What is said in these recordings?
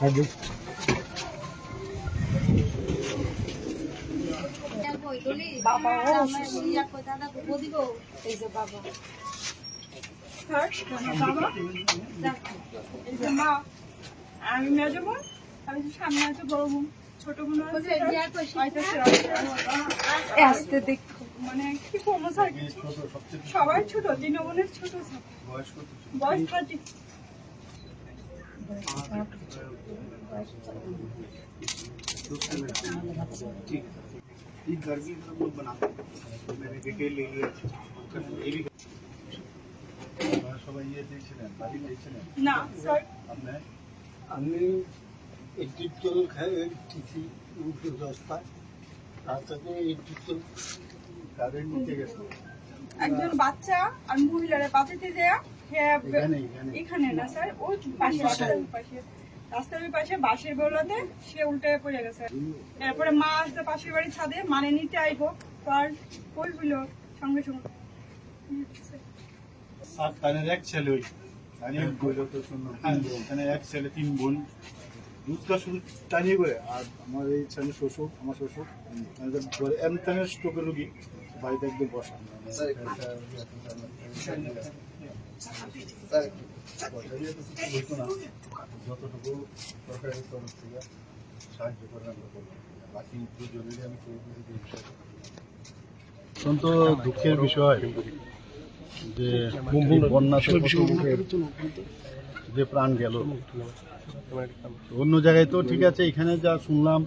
আমি বোন আমি সামনে আছে বড় বোন ছোট বোন আছে আসতে দেখ। মানে কি কমো সবাই ছোট তিন বোনের ছোট স্যার বয়স থার্টি। घर भी हम लोग बनाते हैं मैंने डिटेल ले लिया ये भी সবাই ইয়ে দিয়েছিলেন বাড়ি দিয়েছিলেন না স্যার আপনার আমি একটি চল খাই টিসি উঠে দশটা তার থেকে একটি চল কারেন্ট নিতে গেছে একজন বাচ্চা আর মহিলারা পাতিতে দেয়া হ্যাঁ এখানে না স্যার ওই পাশে রাস্তার পাশে। রাস্তার ওই পাশে বাসের সে উল্টে পড়ে গেছে। মা আসতে পাশের বাড়ির ছাদে মানে নিতে আইব তো আর কই হইল সঙ্গে সঙ্গে। এক ছেলে ওই। আমি বলল তো শুনুন ওখানে এক ছেলে তিন বোন। দুধটা শুধু টানিয়ে করে আর আমার এই ছেলে শ্বশুর আমার শ্বশুর এমতানের স্ট্রোকের রুগী। বাড়িতে একদম বসা যতটুকু সরকারের তরফ থেকে সাহায্য করে আমরা করব বাকি দুজনেরই আমি অত্যন্ত দুঃখের বিষয় যে বন্যাতে কত যে প্রাণ গেল। অন্য জায়গায় তো ঠিক আছে এখানে যা শুনলাম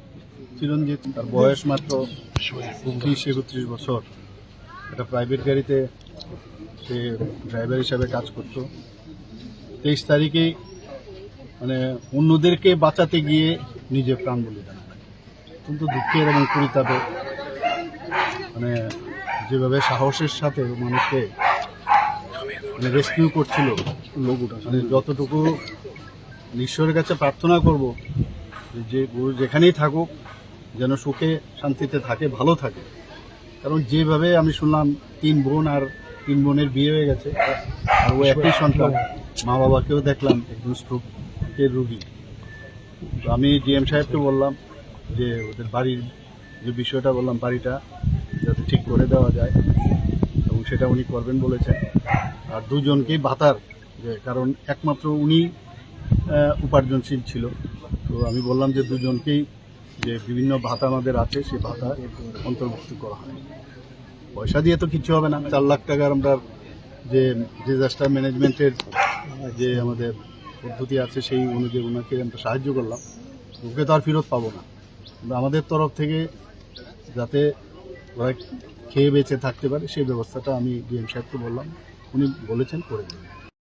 চিরঞ্জিত তার বয়স মাত্র উনত্রিশ একত্রিশ বছর। একটা প্রাইভেট গাড়িতে সে ড্রাইভার হিসাবে কাজ করত। তেইশ তারিখেই মানে অন্যদেরকে বাঁচাতে গিয়ে নিজে প্রাণ বলিদান। অত্যন্ত দুঃখের এবং পরিতাপে মানে যেভাবে সাহসের সাথে মানুষকে মানে রেস্কিউ করছিল লোকটা মানে যতটুকু ঈশ্বরের কাছে প্রার্থনা করব যে গরু যেখানেই থাকুক যেন সুখে শান্তিতে থাকে ভালো থাকে। কারণ যেভাবে আমি শুনলাম, তিন বোন আর তিন বোনের বিয়ে হয়ে গেছে। আর ও একই সন্তান। মা বাবাকেও দেখলাম, একজন স্ট্রোকের রুগী। তো আমি ডিএম সাহেবকে বললাম যে, ওদের বাড়ির যে বিষয়টা বললাম, বাড়িটা যাতে ঠিক করে দেওয়া যায়। এবং সেটা উনি করবেন বলেছেন। আর দুজনকেই ভাতার যে, কারণ একমাত্র উনি উপার্জনশীল ছিল। তো আমি বললাম যে, দুজনকেই যে বিভিন্ন ভাতা আমাদের আছে সেই ভাতা অন্তর্ভুক্ত করা হয়। পয়সা দিয়ে তো কিছু হবে না। চার লাখ টাকার আমরা যে ডিজাস্টার ম্যানেজমেন্টের যে আমাদের পদ্ধতি আছে, সেই অনুযায়ী ওনাকে আমরা সাহায্য করলাম। ওকে তো আর ফেরত পাবো না। আমাদের তরফ থেকে যাতে ওরা খেয়ে বেঁচে থাকতে পারে, সেই ব্যবস্থাটা আমি ডিএম সাহেবকে বললাম। উনি বলেছেন, করে দেবেন।